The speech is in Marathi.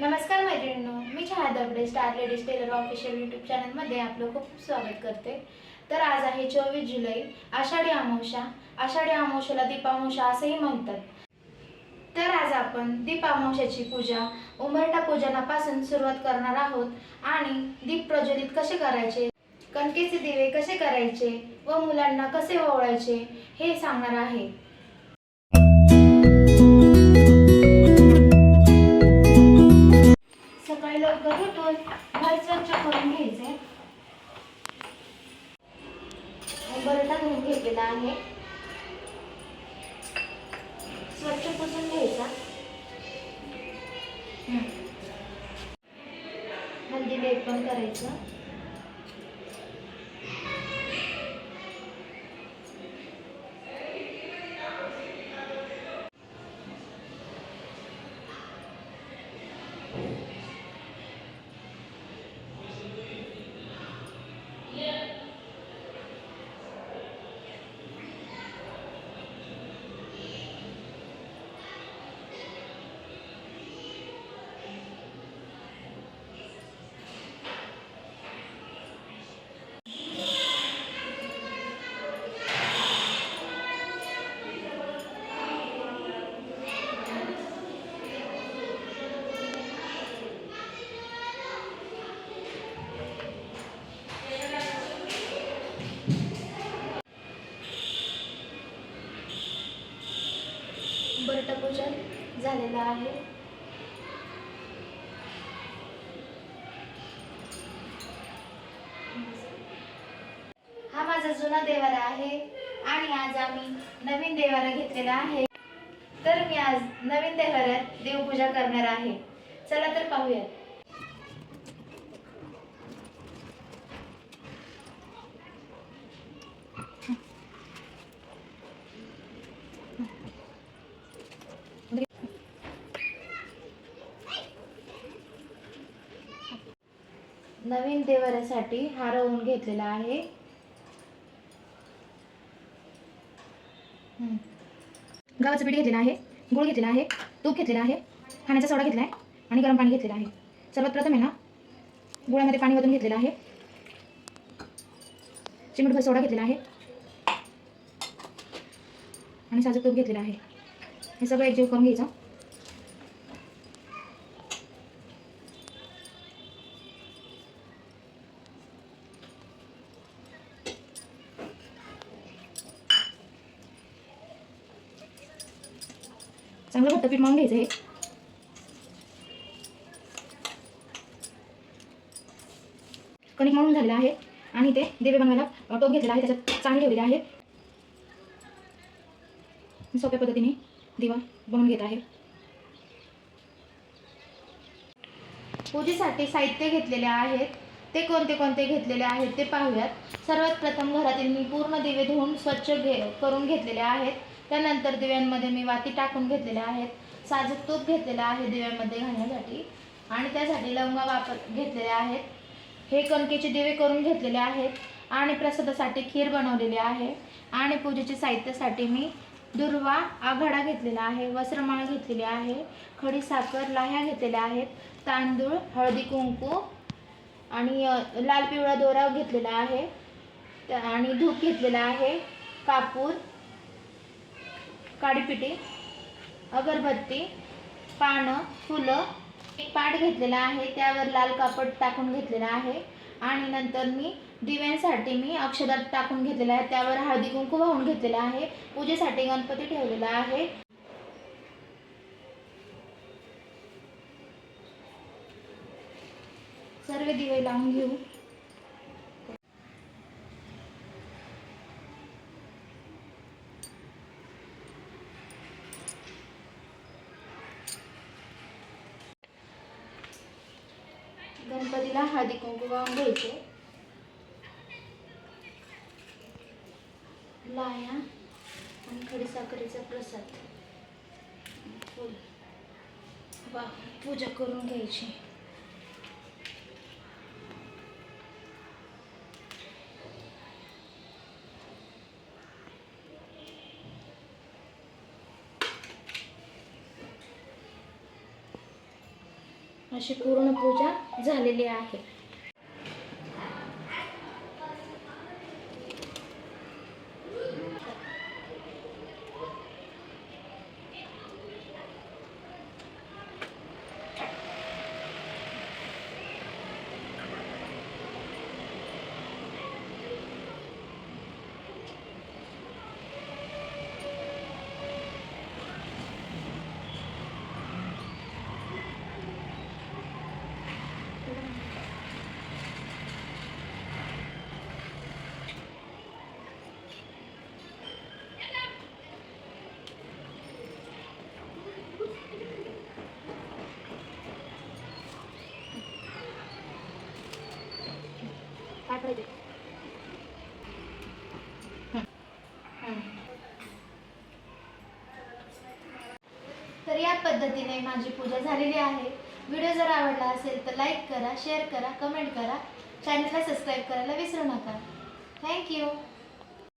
नमस्कार मैत्रिणींनो मी Chhaya Dagade star ladies tailor official YouTube चॅनलमध्ये आपलं खूप स्वागत करते. तर आज आहे चोवीस जुलै आषाढी अमावशा आषाढी अमावस्याला दीपामावशा असंही म्हणतात. तर आज आपण दीपामावशाची पूजा उंबरटा पूजनापासून सुरुवात करणार आहोत आणि दीप प्रज्वलित कसे करायचे कणकेचे दिवे कसे करायचे व मुलांना कसे ओवाळायचे हे सांगणार आहे. सकाळी लवकर उठून घर स्वच्छ करून घ्यायचे. बरटा धुवून घेतलेला आहे स्वच्छ पुसून घ्यायचा हल्दी लेप पण करायचं. बरटा झालेलं आहे. हा माझा जुना देवारा आहे आणि आज आम्ही नवीन देवारा घेतलेला आहे. तर मी आज नवीन देवाऱ्यात देवपूजा करणार आहे. चला तर पाहूयात. नवीन देवऱ्यासाठी हार होऊन घेतलेला आहे. गव्हाचं पीठ घेतलेलं आहे गुळ घेतलेला आहे तूप घेतलेला आहे खाण्याचा सोडा घेतला आहे आणि गरम पाणी घेतलेलं आहे. सर्वात प्रथम आहे ना गुळामध्ये पाणी वधून घेतलेलं आहे. चिमटभर सोडा घेतलेला आहे. आणि साजूक तूप घेतलेलं आहे. हे सगळं एकजीव करून घ्यायचं. चांगलं घट्ट पीठ मळून घ्यायचं हे कणिक मळून झालेलं आहे आणि ते दिवे बनवायला टोप घेतलेला आहे त्याच्यात चांगली ठेवलेले आहे. सोप्या पद्धतीने दिवा बनवून घेत आहे. पूजेसाठी साहित्य घेतलेले आहेत. ते कोणते कोणते घेतलेले आहेत ते पाहूयात. सर्वात प्रथम घरातील मी पूर्ण दिवे धुवून स्वच्छ घे करून घेतलेले आहेत. त्यानंतर दिव्यांमध्ये मी वाती टाकून घेतलेल्या आहेत साजूक तूप घेतलेलं आहे दिव्यांमध्ये घालण्यासाठी. आणि त्यासाठी लवंगा वापर घेतलेले आहेत. हे कणकेचे दिवे करून घेतलेले आहेत आणि प्रसादासाठी खीर बनवलेली आहे. आणि पूजेच्या साहित्यासाठी मी दुर्वा आघाडा घेतलेला आहे वस्त्रमाळ घेतलेली आहे खडी साखर लाह्या घेतलेल्या आहेत तांदूळ हळदी कुंकू आणि लाल पिवळा दोरा घेतलेला आहे. त्या- आणि धूप घेतलेला आहे कापूर काडीपिटी अगरबत्ती पानं फुलं. एक पाट घेतलेला आहे त्यावर लाल कापड टाकून घेतलेला आहे. आणि नंतर मी दिव्यांसाठी मी अक्षदात टाकून घेतलेला आहे. त्यावर हळदी कुंकू वाहून घेतलेला आहे. पूजेसाठी गणपती ठेवलेला आहे. सर्व दिवे लावून घेऊ. गणपतीला हळदी कुंकू वाहून घ्यायचे. लाया आणि खडीसाखरेचा प्रसाद. वा पूजा करून घ्यायची. अशी पूर्ण पूजा झालेली आहे. काय पाहिजे तर या पद्धतीने माझी पूजा झालेली आहे. व्हिडिओ जर आवडला असेल तर लाईक करा शेअर करा कमेंट करा. चॅनलला सबस्क्राईब करायला विसरू नका. थँक्यू